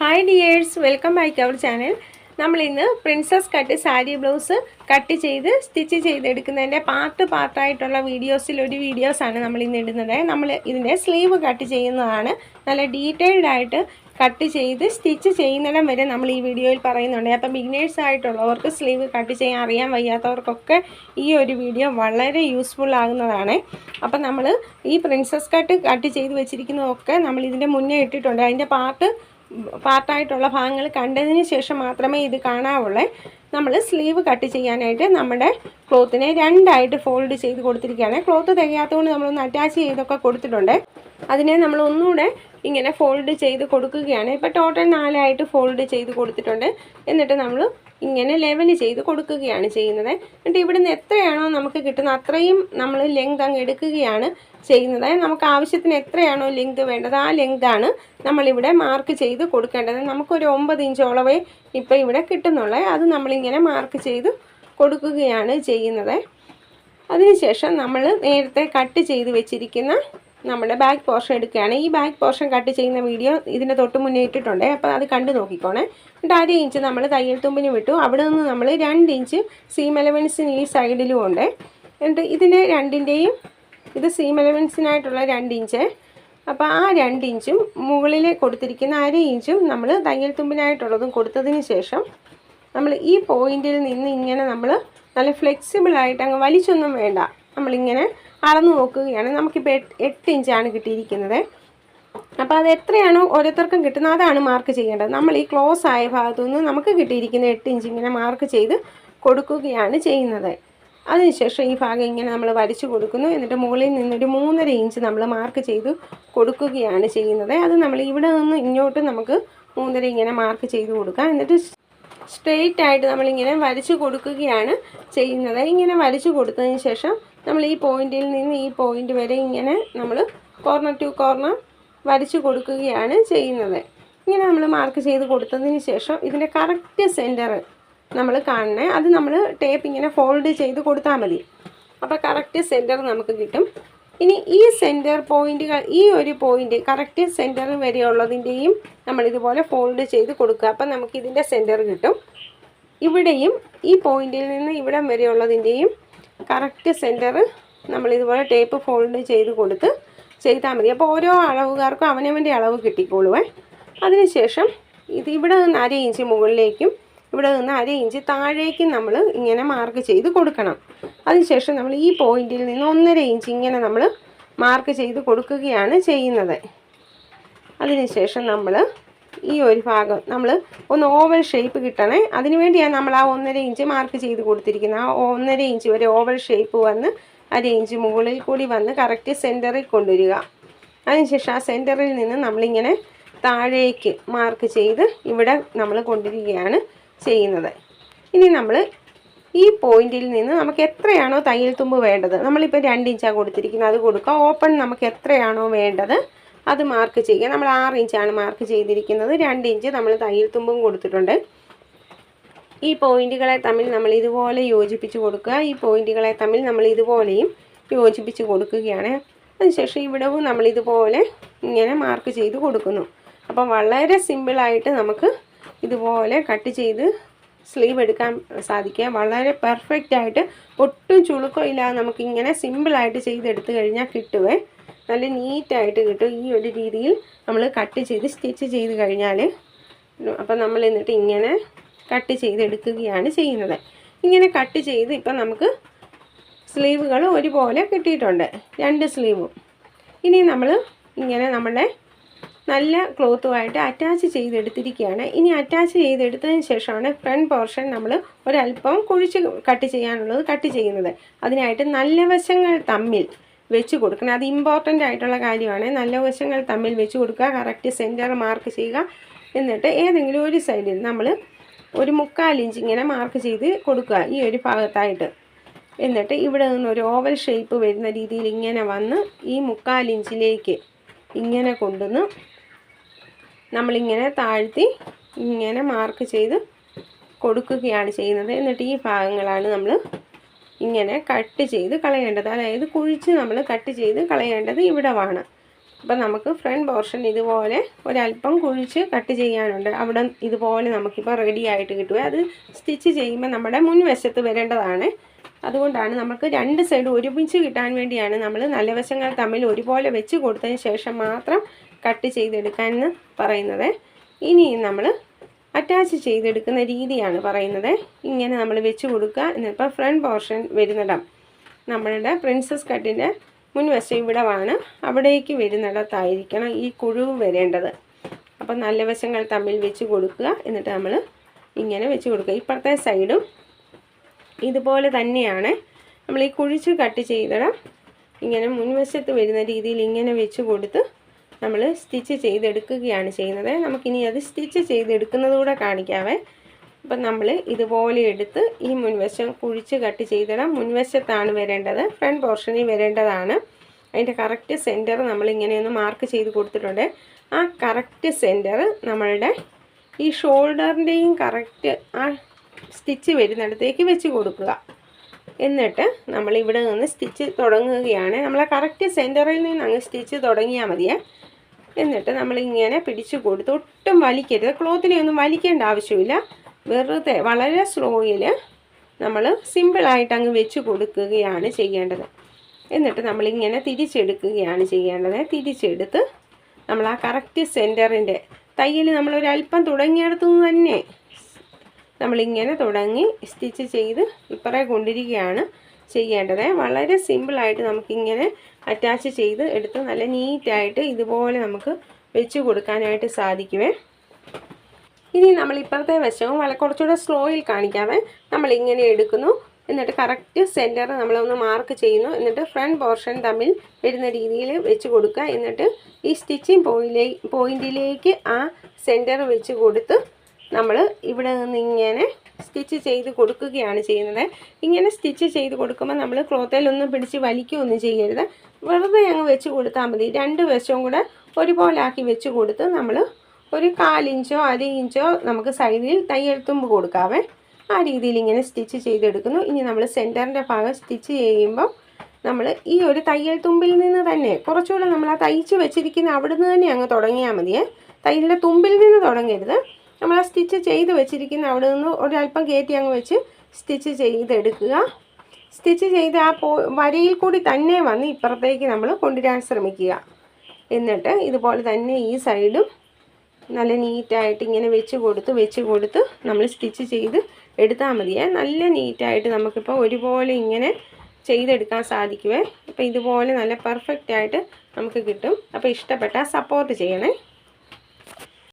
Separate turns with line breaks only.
Hi dears welcome back our channel നമ്മൾ ഇന്ന് princess cut sari blouse cut ചെയ്ത് stitch ചെയ്തെടുക്കുന്നതിന്റെ പാർട്ട് പാർട്ടായിട്ടുള്ള വീഡിയോസിൽ ഒരു വീഡിയോസാണ് നമ്മൾ ഇന്ന് ഇടുന്നത്. നമ്മൾ ഇതിന്റെ സ്ലീവ് കട്ട് ചെയ്യുന്നതാണ്. നല്ല ഡീറ്റെയിൽഡ് ആയിട്ട് കട്ട് ചെയ്ത് സ്റ്റിച്ച് ചെയ്യുന്നിടം വരെ നമ്മൾ ഈ വീഡിയോയിൽ പറയുന്നുണ്ട്. അപ്പം ബിഗിനേഴ്സ് ആയിട്ടുള്ളവർക്ക് സ്ലീവ് കട്ട് ചെയ്യാൻ അറിയാൻ വയ്യാത്തവർക്കൊക്കെ ഈ ഒരു വീഡിയോ വളരെ യൂസ്ഫുൾ ആകുന്നതാണ്. അപ്പം നമ്മൾ ഈ പ്രിൻസസ് കട്ട് കട്ട് ചെയ്ത് വെച്ചിരിക്കുന്നതൊക്കെ നമ്മൾ ഇതിന്റെ മുന്നേ ഇട്ടിട്ടുണ്ട്. അതിന്റെ പാർട്ട് പാർട്ടായിട്ടുള്ള ഭാഗങ്ങൾ കണ്ടതിന് ശേഷം മാത്രമേ ഇത് കാണാവുള്ളേ. നമ്മൾ സ്ലീവ് കട്ട് ചെയ്യാനായിട്ട് നമ്മുടെ ക്ലോത്തിനെ രണ്ടായിട്ട് ഫോൾഡ് ചെയ്ത് കൊടുത്തിരിക്കുകയാണ്. ക്ലോത്ത് തികയാത്തതുകൊണ്ട് നമ്മളൊന്ന് അറ്റാച്ച് ചെയ്തൊക്കെ കൊടുത്തിട്ടുണ്ട്. അതിനെ നമ്മൾ ഒന്നുകൂടെ ഇങ്ങനെ ഫോൾഡ് ചെയ്ത് കൊടുക്കുകയാണ്. ഇപ്പോൾ ടോട്ടൽ നാലായിട്ട് ഫോൾഡ് ചെയ്ത് കൊടുത്തിട്ടുണ്ട്. എന്നിട്ട് നമ്മൾ ഇങ്ങനെ ലെവൽ ചെയ്ത് കൊടുക്കുകയാണ് ചെയ്യുന്നത്. എന്നിട്ട് ഇവിടുന്ന് എത്രയാണോ നമുക്ക് കിട്ടുന്നത് അത്രയും നമ്മൾ ലെങ്ത് അങ്ങ് എടുക്കുകയാണ്. ചെയ്യുന്നത്. അതായത് നമുക്ക് ആവശ്യത്തിന് എത്രയാണോ ലെങ്ത് വേണ്ടത് ആ ലെങ്താണ് നമ്മളിവിടെ മാർക്ക് ചെയ്ത് കൊടുക്കേണ്ടത്. നമുക്കൊരു ഒമ്പത് ഇഞ്ചോളവേ ഇപ്പോൾ ഇവിടെ കിട്ടുന്നുള്ളേ. അത് നമ്മളിങ്ങനെ മാർക്ക് ചെയ്ത് കൊടുക്കുകയാണ് ചെയ്യുന്നത്. അതിനുശേഷം നമ്മൾ നേരത്തെ കട്ട് ചെയ്ത് വെച്ചിരിക്കുന്ന നമ്മുടെ ബാക്ക് പോർഷൻ എടുക്കുകയാണ്. ഈ ബാക്ക് പോർഷൻ കട്ട് ചെയ്യുന്ന വീഡിയോ ഇതിന്റെ തൊട്ട് മുന്നേ ഇട്ടിട്ടുണ്ട്. അപ്പോൾ അത് കണ്ടു നോക്കിക്കോണേ. എന്നിട്ട് അര ഇഞ്ച് നമ്മൾ തയ്യൽ തുമ്പിന് വിട്ടു. അവിടെ നിന്ന് നമ്മൾ രണ്ട് ഇഞ്ച് സീം എലവൻസിന് ഈ സൈഡിലും ഉണ്ട്. എന്നിട്ട് ഇതിന്റെ രണ്ടിന്റെയും ഇത് സീം എലമെൻസിനായിട്ടുള്ള രണ്ട് ഇഞ്ച് അപ്പോൾ ആ രണ്ട് ഇഞ്ചും മുകളിൽ കൊടുത്തിരിക്കുന്ന അര ഇഞ്ചും നമ്മൾ തയ്യൽ തുമ്പിനായിട്ടുള്ളതും കൊടുത്തതിന് ശേഷം നമ്മൾ ഈ പോയിന്റിൽ നിന്ന് ഇങ്ങനെ നമ്മൾ നല്ല ഫ്ലെക്സിബിളായിട്ട് അങ്ങ് വലിച്ചൊന്നും വേണ്ട. നമ്മളിങ്ങനെ അളന്ന് നോക്കുകയാണ്. നമുക്കിപ്പോൾ എട്ട് എട്ട് ഇഞ്ചാണ് കിട്ടിയിരിക്കുന്നത്. അപ്പോൾ അത് എത്രയാണോ ഓരോരുത്തർക്കും കിട്ടുന്നത് അതാണ് മാർക്ക് ചെയ്യേണ്ടത്. നമ്മൾ ഈ ക്ലോസ് ആയ ഭാഗത്തു നിന്ന് നമുക്ക് കിട്ടിയിരിക്കുന്ന എട്ട് ഇഞ്ച് ഇങ്ങനെ മാർക്ക് ചെയ്ത് കൊടുക്കുകയാണ് ചെയ്യുന്നത്. അതിനുശേഷം ഈ ഭാഗം ഇങ്ങനെ നമ്മൾ വരച്ചു കൊടുക്കുന്നു. എന്നിട്ട് മുകളിൽ നിന്നൊരു മൂന്നര ഇഞ്ച് നമ്മൾ മാർക്ക് ചെയ്ത് കൊടുക്കുകയാണ് ചെയ്യുന്നത്. അത് നമ്മൾ ഇവിടെ നിന്ന് ഇങ്ങോട്ട് നമുക്ക് മൂന്നര ഇങ്ങനെ മാർക്ക് ചെയ്ത് കൊടുക്കാം. എന്നിട്ട് സ്ട്രെയിറ്റ് ആയിട്ട് നമ്മളിങ്ങനെ വരച്ചു കൊടുക്കുകയാണ് ചെയ്യുന്നത്. ഇങ്ങനെ വരച്ചു കൊടുത്തതിന് ശേഷം നമ്മൾ ഈ പോയിന്റിൽ നിന്ന് ഈ പോയിന്റ് വരെ ഇങ്ങനെ നമ്മൾ കോർണർ ടു കോർണർ വരച്ചു കൊടുക്കുകയാണ് ചെയ്യുന്നത്. ഇങ്ങനെ നമ്മൾ മാർക്ക് ചെയ്ത് കൊടുത്തതിന് ശേഷം ഇതിന്റെ കറക്റ്റ് സെന്റർ നമ്മൾ കാണണേ. അത് നമ്മൾ ടേപ്പ് ഇങ്ങനെ ഫോൾഡ് ചെയ്ത് കൊടുത്താൽ മതി. അപ്പോൾ കറക്റ്റ് സെന്റർ നമുക്ക് കിട്ടും. ഇനി ഈ സെന്റർ പോയിന്റ് ഈ ഒരു പോയിന്റ് കറക്റ്റ് സെന്റർ വരെയുള്ളതിന്റെയും നമ്മൾ ഇതുപോലെ ഫോൾഡ് ചെയ്ത് കൊടുക്കുക. അപ്പം നമുക്ക് ഇതിന്റെ സെന്റർ കിട്ടും. ഇവിടെയും ഈ പോയിന്റിൽ നിന്ന് ഇവിടം വരെയുള്ളതിന്റെയും കറക്റ്റ് സെന്റർ നമ്മൾ ഇതുപോലെ ടേപ്പ് ഫോൾഡ് ചെയ്ത് കൊടുത്ത് ചെയ്താൽ മതി. അപ്പോൾ ഓരോ അളവുകാർക്കും അവനവന്റെ അളവ് കിട്ടിക്കോളുവേ. അതിനുശേഷം ഇത് ഇവിടെ നിന്ന് അര ഇഞ്ച് മുകളിലേക്കും ഇവിടെ നിന്ന് അര ഇഞ്ച് താഴേക്ക് നമ്മൾ ഇങ്ങനെ മാർക്ക് ചെയ്ത് കൊടുക്കണം. അതിനുശേഷം നമ്മൾ ഈ പോയിന്റിൽ നിന്ന് ഒന്നര ഇഞ്ച് ഇങ്ങനെ നമ്മൾ മാർക്ക് ചെയ്ത് കൊടുക്കുകയാണ് ചെയ്യുന്നത്. അതിനുശേഷം നമ്മൾ ഈ ഒരു ഭാഗം നമ്മൾ ഒന്ന് ഓവൽ ഷേപ്പ് കിട്ടണേ. അതിന് വേണ്ടിയാണ് നമ്മൾ ആ ഒന്നര ഇഞ്ച് മാർക്ക് ചെയ്ത് കൊടുത്തിരിക്കുന്നത്. ആ ഒന്നര ഇഞ്ച് വരെ ഓവൽ ഷേപ്പ് വന്ന് അര ഇഞ്ച് മുകളിൽ കൂടി വന്ന് കറക്റ്റ് സെന്ററിൽ കൊണ്ടുവരിക. അതിനുശേഷം ആ സെന്ററിൽ നിന്ന് നമ്മളിങ്ങനെ താഴേക്ക് മാർക്ക് ചെയ്ത് ഇവിടെ നമ്മൾ കൊണ്ടുവരികയാണ് ചെയ്യുന്നത്. ഇനി നമ്മൾ ഈ പോയിന്റിൽ നിന്ന് നമുക്ക് എത്രയാണോ തയ്യൽ തുമ്പ് വേണ്ടത്? നമ്മളിപ്പോൾ രണ്ട് ഇഞ്ചാണ് കൊടുത്തിരിക്കുന്നത് അത് കൊടുക്കുക ഓപ്പൺ നമുക്ക് എത്രയാണോ വേണ്ടത്? അത് മാർക്ക് ചെയ്യുക. നമ്മൾ ആറ് ഇഞ്ചാണ് മാർക്ക് ചെയ്തിരിക്കുന്നത്. രണ്ട് ഇഞ്ച് നമ്മൾ തയ്യൽ തുമ്പും കൊടുത്തിട്ടുണ്ട്. ഈ പോയിന്റുകളെ തമ്മിൽ നമ്മൾ ഇതുപോലെ യോജിപ്പിച്ച് കൊടുക്കുക. ഈ പോയിന്റുകളെ തമ്മിൽ നമ്മൾ ഇതുപോലെയും യോജിപ്പിച്ച് കൊടുക്കുകയാണ്. അതിനുശേഷം ഇവിടവും നമ്മൾ ഇതുപോലെ ഇങ്ങനെ മാർക്ക് ചെയ്ത് കൊടുക്കുന്നു. അപ്പം വളരെ സിമ്പിളായിട്ട് നമുക്ക് ഇതുപോലെ കട്ട് ചെയ്ത് സ്ലീവ് എടുക്കാൻ സാധിക്കുക. വളരെ പെർഫെക്റ്റ് ആയിട്ട് ഒട്ടും ചുളുക്കം ഇല്ലാതെ നമുക്കിങ്ങനെ സിമ്പിളായിട്ട് ചെയ്തെടുത്ത് കഴിഞ്ഞാൽ കിട്ടുവേ. നല്ല നീറ്റായിട്ട് കിട്ടും. ഈ ഒരു രീതിയിൽ നമ്മൾ കട്ട് ചെയ്ത് സ്റ്റിച്ച് ചെയ്ത് കഴിഞ്ഞാൽ അപ്പം നമ്മൾ എന്നിട്ട് ഇങ്ങനെ കട്ട് ചെയ്തെടുക്കുകയാണ് ചെയ്യുന്നത്. ഇങ്ങനെ കട്ട് ചെയ്ത് ഇപ്പം നമുക്ക് സ്ലീവുകൾ ഒരുപോലെ കിട്ടിയിട്ടുണ്ട്. രണ്ട് സ്ലീവും ഇനി നമ്മൾ ഇങ്ങനെ നമ്മുടെ നല്ല ക്ലോത്തുമായിട്ട് അറ്റാച്ച് ചെയ്തെടുത്തിരിക്കുകയാണ്. ഇനി അറ്റാച്ച് ചെയ്തെടുത്തതിന് ശേഷമാണ് ഫ്രണ്ട് പോർഷൻ നമ്മൾ ഒരല്പം കുഴിച്ച് കട്ട് ചെയ്യാനുള്ളത് കട്ട് ചെയ്യുന്നത്. അതിനായിട്ട് നല്ല വശങ്ങൾ തമ്മിൽ വെച്ച് കൊടുക്കണം. അത് ഇമ്പോർട്ടന്റ് ആയിട്ടുള്ള കാര്യമാണ്. നല്ല വശങ്ങൾ തമ്മിൽ വെച്ച് കൊടുക്കുക. കറക്റ്റ് സെന്റർ മാർക്ക് ചെയ്യുക. എന്നിട്ട് ഏതെങ്കിലും ഒരു സൈഡിൽ നമ്മൾ ഒരു മുക്കാൽ ഇഞ്ച് ഇങ്ങനെ മാർക്ക് ചെയ്ത് കൊടുക്കുക ഈ ഒരു ഭാഗത്തായിട്ട്. എന്നിട്ട് ഇവിടെ നിന്ന് ഒരു ഓവൽ ഷേപ്പ് വരുന്ന രീതിയിൽ ഇങ്ങനെ വന്ന് ഈ മുക്കാൽ ഇഞ്ചിലേക്ക് ഇങ്ങനെ കൊണ്ടുവന്ന് നമ്മളിങ്ങനെ താഴ്ത്തി ഇങ്ങനെ മാർക്ക് ചെയ്ത് കൊടുക്കുകയാണ് ചെയ്യുന്നത്. എന്നിട്ട് ഈ ഭാഗങ്ങളാണ് നമ്മൾ ഇങ്ങനെ കട്ട് ചെയ്ത് കളയേണ്ടത്. അതായത് കുഴിച്ച് നമ്മൾ കട്ട് ചെയ്ത് കളയേണ്ടത് ഇവിടമാണ് അപ്പം നമുക്ക് ഫ്രണ്ട് പോർഷൻ ഇതുപോലെ ഒരല്പം കുഴിച്ച് കട്ട് ചെയ്യാനുണ്ട്. അവിടെ ഇതുപോലെ നമുക്കിപ്പോൾ റെഡി ആയിട്ട് കിട്ടുക അത് സ്റ്റിച്ച് ചെയ്യുമ്പോൾ നമ്മുടെ മുൻവശത്ത് വരേണ്ടതാണ്. അതുകൊണ്ടാണ് നമുക്ക് രണ്ട് സൈഡ് ഒരുമിച്ച് കിട്ടാൻ വേണ്ടിയാണ് നമ്മൾ നല്ല വശങ്ങൾ തമ്മിൽ ഒരുപോലെ വെച്ച് കൊടുത്തതിന് ശേഷം മാത്രം കട്ട് ചെയ്തെടുക്കാൻ എന്ന് പറയുന്നത്. ഇനി നമ്മൾ അറ്റാച്ച് ചെയ്തെടുക്കുന്ന രീതിയാണ് പറയുന്നത്. ഇങ്ങനെ നമ്മൾ വെച്ച് കൊടുക്കുക. എന്നിപ്പോൾ ഫ്രണ്ട് പോർഷൻ വരുന്നിടം. നമ്മളുടെ പ്രിൻസസ് കട്ടിന്റെ മുൻവശം ഇവിടമാണ്. അവിടേക്ക് വരുന്നിടത്തായിരിക്കണം ഈ കുഴിവ് വരേണ്ടത്. അപ്പം നല്ല വശങ്ങൾ തമ്മിൽ വെച്ച് കൊടുക്കുക. എന്നിട്ട് നമ്മൾ ഇങ്ങനെ വെച്ച് കൊടുക്കുക. ഇപ്പുറത്തെ സൈഡും ഇതുപോലെ തന്നെയാണ്. നമ്മൾ ഈ കുഴിച്ച് കട്ട് ചെയ്തിടം. ഇങ്ങനെ മുൻവശത്ത് വരുന്ന രീതിയിൽ ഇങ്ങനെ വെച്ച് കൊടുത്ത് നമ്മൾ സ്റ്റിച്ച് ചെയ്തെടുക്കുകയാണ് ചെയ്യുന്നത്. നമുക്കിനി അത് സ്റ്റിച്ച് ചെയ്തെടുക്കുന്നതുകൂടെ കാണിക്കാവേ. അപ്പം നമ്മൾ ഇതുപോലെ എടുത്ത് ഈ മുൻവശം കുഴിച്ച് കട്ട് ചെയ്തിടാം. മുൻവശത്താണ് വരേണ്ടത്. ഫ്രണ്ട് പോർഷനിൽ വരേണ്ടതാണ്. അതിന്റെ കറക്റ്റ് സെന്റർ നമ്മൾ ഒന്ന് മാർക്ക് ചെയ്ത് കൊടുത്തിട്ടുണ്ട്. ആ കറക്റ്റ് സെന്റർ നമ്മളുടെ ഈ ഷോൾഡറിന്റെയും കറക്റ്റ് ആ സ്റ്റിച്ച് വരുന്നിടത്തേക്ക് വെച്ച് കൊടുക്കുക. എന്നിട്ട് നമ്മൾ ഇവിടെ നിന്ന് സ്റ്റിച്ച് തുടങ്ങുകയാണ്. നമ്മളെ കറക്റ്റ് സെന്ററിൽ നിന്ന് അങ്ങ് സ്റ്റിച്ച് തുടങ്ങിയാൽ മതിയേ. എന്നിട്ട് നമ്മളിങ്ങനെ പിടിച്ചു കൊടുത്ത് ഒട്ടും വലിക്കരുത്. ക്ലോത്തിനെ ഒന്നും വലിക്കേണ്ട ആവശ്യമില്ല. വെറുതെ വളരെ സ്ലോയിൽ നമ്മൾ സിമ്പിളായിട്ട് അങ്ങ് വെച്ച് കൊടുക്കുകയാണ് ചെയ്യേണ്ടത്. എന്നിട്ട് നമ്മളിങ്ങനെ തിരിച്ചെടുക്കുകയാണ് ചെയ്യേണ്ടത്. തിരിച്ചെടുത്ത് നമ്മൾ ആ കറക്റ്റ് സെന്ററിന്റെ തയ്യൽ നമ്മളൊരല്പം തുടങ്ങിയിടത്തു നിന്ന് തന്നെ. നമ്മളിങ്ങനെ തുടങ്ങി സ്റ്റിച്ച് ചെയ്ത് ഇപ്പറേ കൊണ്ടിരിക്കുകയാണ്. ചെയ്യേണ്ടത്. വളരെ സിമ്പിളായിട്ട് നമുക്കിങ്ങനെ അറ്റാച്ച് ചെയ്ത് എടുത്ത് നല്ല നീറ്റായിട്ട് ഇതുപോലെ നമുക്ക് വെച്ച് കൊടുക്കാനായിട്ട് സാധിക്കുമേ ഇനി നമ്മൾ ഇപ്പുറത്തെ വശവും വളരെ കുറച്ചുകൂടെ സ്ലോയിൽ നമ്മൾ ഇങ്ങനെ എടുക്കുന്നു. എന്നിട്ട് കറക്റ്റ് സെന്റർ നമ്മളൊന്ന് മാർക്ക് ചെയ്യുന്നു. എന്നിട്ട് ഫ്രണ്ട് പോർഷൻ തമ്മിൽ വരുന്ന രീതിയിൽ വെച്ച് കൊടുക്കുക. എന്നിട്ട് ഈ സ്റ്റിച്ചിങ് പോയിലേ പോയിന്റിലേക്ക് ആ സെന്റർ വെച്ച് കൊടുത്ത് നമ്മൾ ഇവിടെ നിന്ന് ഇങ്ങനെ സ്റ്റിച്ച് ചെയ്ത് കൊടുക്കുകയാണ് ചെയ്യുന്നത്. ഇങ്ങനെ സ്റ്റിച്ച് ചെയ്ത് കൊടുക്കുമ്പോൾ നമ്മൾ ക്ലോത്തയിലൊന്നും പിടിച്ച് വലിക്കുകയൊന്നും ചെയ്യരുത്. വെറുതെ അങ്ങ് വെച്ച് കൊടുത്താൽ മതി. രണ്ട് വശവും കൂടെ ഒരുപോലെ ആക്കി വെച്ച് കൊടുത്ത് നമ്മൾ ഒരു കാലിഞ്ചോ അര ഇഞ്ചോ നമുക്ക് സൈഡിൽ തയ്യൽ തുമ്പ് കൊടുക്കാവേ. ആ രീതിയിൽ ഇങ്ങനെ സ്റ്റിച്ച് ചെയ്തെടുക്കുന്നു. ഇനി നമ്മൾ സെന്ററിന്റെ ഭാഗം സ്റ്റിച്ച് ചെയ്യുമ്പോൾ നമ്മൾ ഈ ഒരു തയ്യൽ തുമ്പിൽ നിന്ന് തന്നെ കുറച്ചുകൂടെ നമ്മൾ ആ തയ്ച്ച് വെച്ചിരിക്കുന്ന അവിടുന്ന് തന്നെ അങ്ങ് തുടങ്ങിയാൽ മതിയേ. തയ്യലിന്റെ തുമ്പിൽ നിന്ന് തുടങ്ങരുത്. നമ്മൾ ആ സ്റ്റിച്ച് ചെയ്ത് വെച്ചിരിക്കുന്ന അവിടെ നിന്ന് ഒരല്പം കയറ്റി അങ്ങ് വെച്ച് സ്റ്റിച്ച് ചെയ്തെടുക്കുക. സ്റ്റിച്ച് ചെയ്ത് ആ പോ വരയിൽ കൂടി തന്നെ വന്ന് ഇപ്പുറത്തേക്ക് നമ്മൾ കൊണ്ടുവരാൻ ശ്രമിക്കുക. എന്നിട്ട് ഇതുപോലെ തന്നെ ഈ സൈഡും നല്ല നീറ്റായിട്ട് ഇങ്ങനെ വെച്ച് കൊടുത്ത് വെച്ച് കൊടുത്ത് നമ്മൾ സ്റ്റിച്ച് ചെയ്ത് എടുത്താൽ മതിയേ നല്ല നീറ്റായിട്ട് നമുക്കിപ്പോൾ ഒരുപോലെ ഇങ്ങനെ ചെയ്തെടുക്കാൻ സാധിക്കുമേ അപ്പോൾ ഇതുപോലെ നല്ല പെർഫെക്റ്റ് ആയിട്ട് നമുക്ക് കിട്ടും. അപ്പോൾ ഇഷ്ടപ്പെട്ടാൽ സപ്പോർട്ട് ചെയ്യണേ.